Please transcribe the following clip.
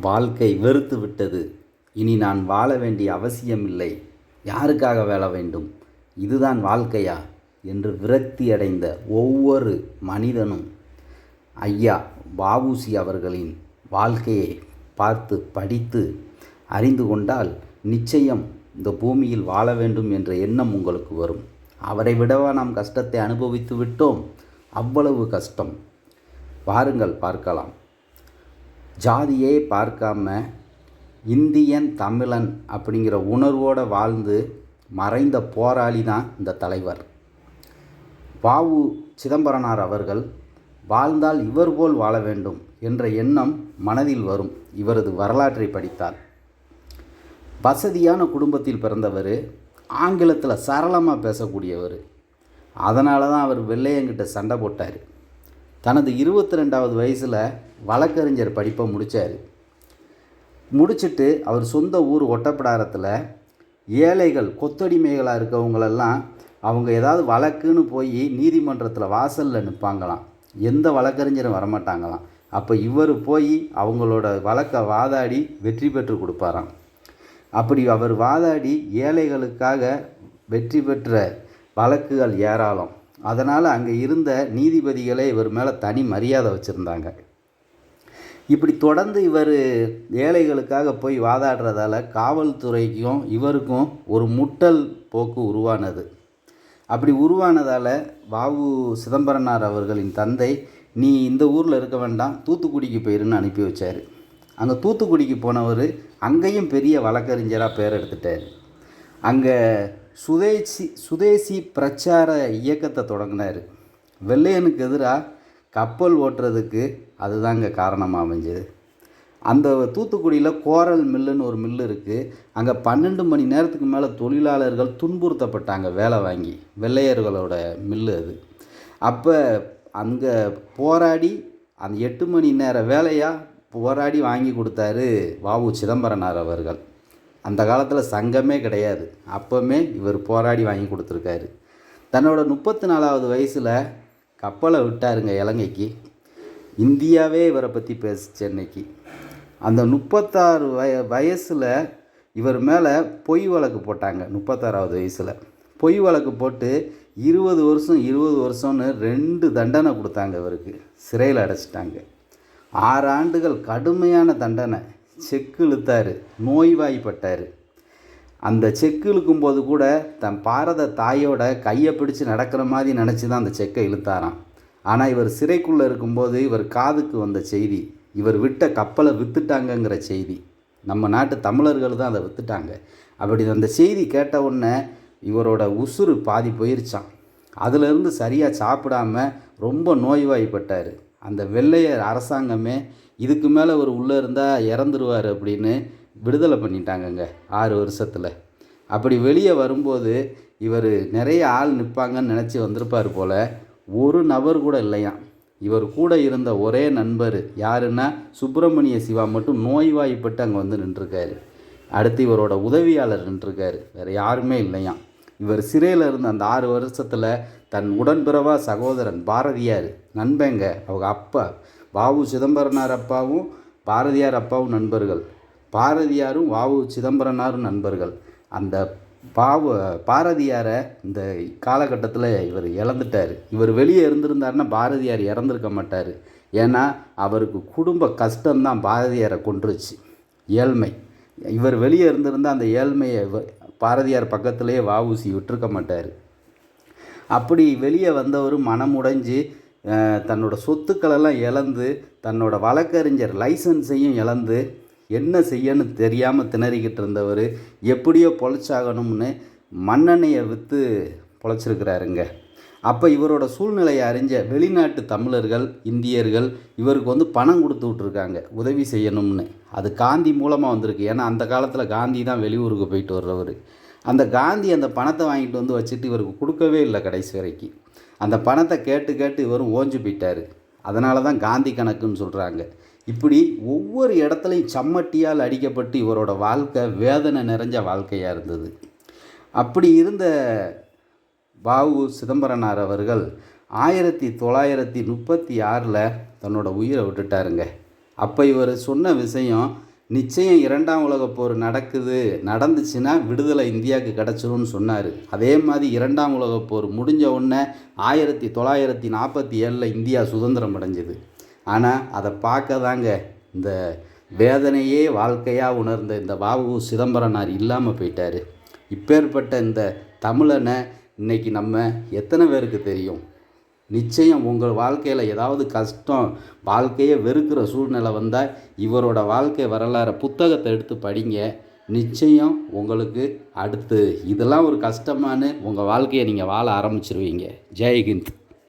வாழ்க்கை வெறுத்து விட்டது. இனி நான் வாழ வேண்டிய அவசியமில்லை. யாருக்காக வாழ வேண்டும்? இதுதான் வாழ்க்கையா? என்று விரக்தி அடைந்த ஒவ்வொரு மனிதனும் ஐயா வஉசி அவர்களின் வாழ்க்கையை பார்த்து படித்து அறிந்து கொண்டால் நிச்சயம் இந்த பூமியில் வாழ வேண்டும் என்ற எண்ணம் உங்களுக்கு வரும். அவரை விடவா நாம் கஷ்டத்தை அனுபவித்து விட்டோம்? அவ்வளவு கஷ்டம். வாருங்கள் பார்க்கலாம். ஜாதியே பார்க்காம இந்தியன் தமிழன் அப்படிங்கிற உணர்வோடு வாழ்ந்து மறைந்த போராளி தான் இந்த தலைவர். வாவு சிதம்பரனார் அவர்கள் வாழ்ந்தால் இவர் போல் வாழ வேண்டும் என்ற எண்ணம் மனதில் வரும். இவரது வரலாற்றை படித்தால். வசதியான குடும்பத்தில் பிறந்தவர் ஆங்கிலத்தில் சரளமாக பேசக்கூடியவர். அதனால தான் அவர் வெள்ளையங்கிட்ட சண்டை போட்டார். தனது இருபத்தி ரெண்டாவது வயசில் வழக்கறிஞர் படிப்பை முடித்தார் முடிச்சுட்டு அவர் சொந்த ஊர் ஒட்டப்பிடாரத்தில் ஏழைகள் கொத்தடிமைகளாக இருக்கவங்களெல்லாம் அவங்க ஏதாவது வழக்குன்னு போய் நீதிமன்றத்தில் வாசலில் நிற்பாங்களாம் எந்த வழக்கறிஞரும் வரமாட்டாங்களாம். அப்போ இவர் போய் அவங்களோட வழக்கை வாதாடி வெற்றி பெற்று கொடுப்பாராம். அப்படி அவர் வாதாடி ஏழைகளுக்காக வெற்றி பெற்ற வழக்குகள் ஏராளம். அதனால் அங்கே இருந்த நீதிபதிகளே இவர் மேலே தனி மரியாதை வச்சுருந்தாங்க. இப்படி தொடர்ந்து இவர் ஏழைகளுக்காக போய் வாதாடுறதால காவல்துறைக்கும் இவருக்கும் ஒரு முட்டல் போக்கு உருவானது. அப்படி உருவானதால் வாவு சிதம்பரனார் அவர்களின் தந்தை நீ இந்த ஊரில் இருக்க வேண்டாம் தூத்துக்குடிக்கு போயிருன்னு அனுப்பி வச்சார். அங்கே தூத்துக்குடிக்கு போனவர் அங்கேயும் பெரிய வழக்கறிஞராக பேர் எடுத்துட்டார். அங்கே சுதேசி சுதேசி பிரச்சார இயக்கத்தை தொடங்கினார். வெள்ளையனுக்கு எதிராக கப்பல் ஓட்டுறதுக்கு அதுதாங்க காரணமாக அமைஞ்சது. அந்த தூத்துக்குடியில் கோரல் மில்லுன்னு ஒரு மில்லு இருக்குது அங்கே பன்னெண்டு மணி நேரத்துக்கு மேலே தொழிலாளர்கள் துன்புறுத்தப்பட்டாங்க வேலை வாங்கி. வெள்ளையர்களோட மில்லு அது. அப்போ அங்கே போராடி அந்த எட்டு மணி நேர வேலையாக போராடி வாங்கி கொடுத்தாரு வாவு சிதம்பரனார் அவர்கள். அந்த காலத்தில் சங்கமே கிடையாது. அப்போவுமே இவர் போராடி வாங்கி கொடுத்துருக்காரு. தன்னோட முப்பத்தி நாலாவது வயசில் கப்பலை விட்டாருங்க இலங்கைக்கு. இந்தியாவே இவரை பற்றி பேசுச்சு அன்னைக்கு அந்த முப்பத்தாறு வய வயசில் இவர் மேலே பொய் வழக்கு போட்டாங்க முப்பத்தாறாவது வயசில். பொய் வழக்கு போட்டு இருபது வருஷம் இருபது வருஷம்னு ரெண்டு தண்டனை கொடுத்தாங்க இவருக்கு. சிறையில் அடைச்சிட்டாங்க. ஆறு ஆண்டுகள் கடுமையான தண்டனை. செக்கு இழுத்தார் நோய்வாய்ப்பட்டார். அந்த செக்கு இழுக்கும்போது கூட தன் பாரத தாயோட கையை பிடிச்சு நடக்கிற மாதிரி நினச்சி தான் அந்த செக்கை இழுத்தாராம். ஆனால் இவர் சிறைக்குள்ளே இருக்கும்போது இவர் காதுக்கு வந்த செய்தி இவர் விட்ட கப்பலை விற்றுட்டாங்கங்கிற செய்தி. நம்ம நாட்டு தமிழர்கள் தான் அதை விற்றுட்டாங்க அப்படி அந்த செய்தி கேட்ட உடனே இவரோட உசுறு பாதி போயிருச்சான் அதுலேருந்து சரியாக சாப்பிடாம ரொம்ப நோய்வாய்ப்பட்டார். அந்த வெள்ளையர் அரசாங்கமே இதுக்கு மேலே ஒரு உள்ளே இருந்தால் இறந்துருவார் அப்படின்னு விடுதலை பண்ணிட்டாங்கங்க ஆறு வருஷத்தில். அப்படி வெளியே வரும்போது இவர் நிறைய ஆள் நிற்பாங்கன்னு நினச்சி வந்திருப்பார் போல் ஒரு நபர் கூட இல்லையாம். இவர் கூட இருந்த ஒரே நண்பர் யாருன்னா சுப்பிரமணிய சிவா மட்டும் நோய்வாய்ப்பட்டு அங்கே வந்து நின்றுருக்காரு. அடுத்து இவரோட உதவியாளர் நின்றுருக்காரு வேறு யாருமே இல்லையாம். இவர் சிறையில் இருந்த அந்த ஆறு வருஷத்தில் தன் உடன்பிறவா சகோதரன் பாரதியார் நண்பங்க. அவங்க அப்பா பாபு சிதம்பரனார் அப்பாவும் பாரதியார் அப்பாவும் நண்பர்கள். பாரதியாரும் வாவு சிதம்பரனாரும் நண்பர்கள். அந்த பாவு பாரதியாரை இந்த காலகட்டத்தில் இவர் இழந்துட்டார். இவர் வெளியே இருந்திருந்தாருன்னா பாரதியார் இறந்துருக்க மாட்டார். ஏன்னா அவருக்கு குடும்ப கஷ்டம்தான் பாரதியாரை கொன்றுச்சு. ஏழ்மை. இவர் வெளியே இருந்திருந்தால் அந்த ஏழ்மையை பாரதியார் பக்கத்திலேயே வாவூசி விட்டுருக்க மாட்டார். அப்படி வெளியே வந்தவர் மனமுடைஞ்சு தன்னோட சொத்துக்களெல்லாம் இழந்து தன்னோட வழக்கறிஞர் லைசன்ஸையும் இழந்து என்ன செய்யன்னு தெரியாமல் திணறிக்கிட்டு இருந்தவர் எப்படியோ பொழைச்சாகணும்னு மண்ணெண்ணெயை விற்று பொழைச்சிருக்கிறாருங்க. அப்போ இவரோட சூழ்நிலையை அறிஞ்ச வெளிநாட்டு தமிழர்கள் இந்தியர்கள் இவருக்கு வந்து பணம் கொடுத்து விட்ருக்காங்க உதவி செய்யணும்னு. அது காந்தி மூலமாக வந்திருக்கு. ஏன்னா அந்த காலத்தில் காந்தி தான் வெளியூருக்கு போயிட்டு வர்றவர். அந்த காந்தி அந்த பணத்தை வாங்கிட்டு வந்து வச்சுட்டு இவருக்கு கொடுக்கவே இல்லை கடைசி வரைக்கும். அந்த பணத்தை கேட்டு கேட்டு இவரும் ஓஞ்சு போயிட்டார். அதனால தான் காந்தி கணக்குன்னு சொல்கிறாங்க இப்படி ஒவ்வொரு இடத்துலையும் சம்மட்டியால் அடிக்கப்பட்டு இவரோட வாழ்க்கை வேதனை நிறைஞ்ச வாழ்க்கையாக இருந்தது. அப்படி இருந்த பாவு சிதம்பரனார் அவர்கள் ஆயிரத்தி தொள்ளாயிரத்தி முப்பத்தி ஆறில் தன்னோட உயிரை விட்டுட்டாருங்க. அப்போ இவர் சொன்ன விஷயம் நிச்சயம் இரண்டாம் உலகப் போர் நடக்குது நடந்துச்சுன்னா விடுதலை இந்தியாவுக்கு கிடச்சிரும்னு சொன்னார். அதே மாதிரி இரண்டாம் உலகப் போர் முடிஞ்ச உடனே ஆயிரத்தி தொள்ளாயிரத்தி நாற்பத்தி ஏழில் இந்தியா சுதந்திரம் அடைஞ்சது. ஆனால் அதை பார்க்க தாங்க இந்த வேதனையே வாழ்க்கையாக உணர்ந்த இந்த வாவு சிதம்பரனார் இல்லாமல் போயிட்டார். இப்பேற்பட்ட இந்த தமிழனை இன்னைக்கு நம்ம எத்தனை பேருக்கு தெரியும்? நிச்சயம் உங்கள் வாழ்க்கையில் ஏதாவது கஷ்டம் வாழ்க்கையை வெறுக்கிற சூழ்நிலை வந்தால் இவரோட வாழ்க்கை வரலாறு புத்தகத்தை எடுத்து படிங்க. நிச்சயம் உங்களுக்கு அடுத்து இதெல்லாம் ஒரு கஷ்டமானு உங்கள் வாழ்க்கையை நீங்கள் வாழ ஆரம்பிச்சிருவீங்க. ஜெய்ஹிந்த்.